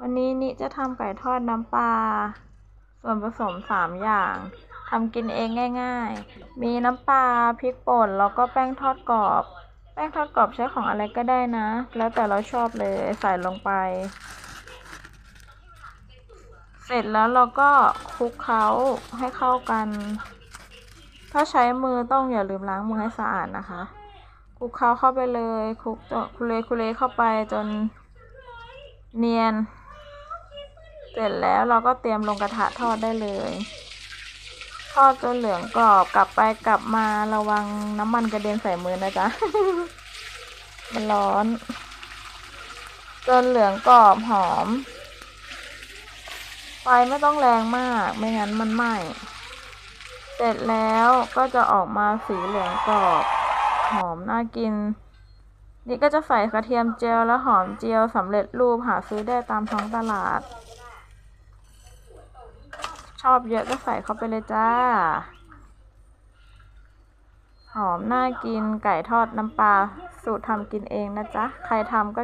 วันนี้นิจะทำไก่ทอดน้ำปลา ส่วนผสมสามอย่างทำกินเองง่าย ๆ มีน้ำปลาพริกป่นแล้วก็แป้งทอดกรอบ แป้งทอดกรอบใช้ของอะไรก็ได้นะ แล้วแต่เราชอบเลยใส่ลงไป เสร็จแล้วเราก็คลุกเคล้าให้เข้ากัน ถ้าใช้มือต้องอย่าลืมล้างมือให้สะอาดนะคะคลุกเคล้าเข้าไปเลยคลุกคุเลคุเลเข้าไปจนเนียน เสร็จแล้วเราก็เตรียมลงกระทะทอดได้เลย ทอดจนเหลืองกรอบกลับไปกลับมาระวังน้ำมันกระเด็นใส่มือนะจ๊ะ มันร้อน จนเหลืองกรอบหอม ไฟไม่ต้องแรงมากไม่งั้นมันไหม้เสร็จแล้วก็จะออกมาสีเหลืองกรอบหอมน่ากิน นี่ก็จะใส่กระเทียมเจียวและหอมเจียวสำเร็จรูปหาซื้อได้ตามท้องตลาด ชอบเยอะก็ใส่เข้าไปเลยจ้า หอมน่ากินไก่ทอดน้ำปลาสูตรทำกินเองนะจ๊ะ ใครทำก็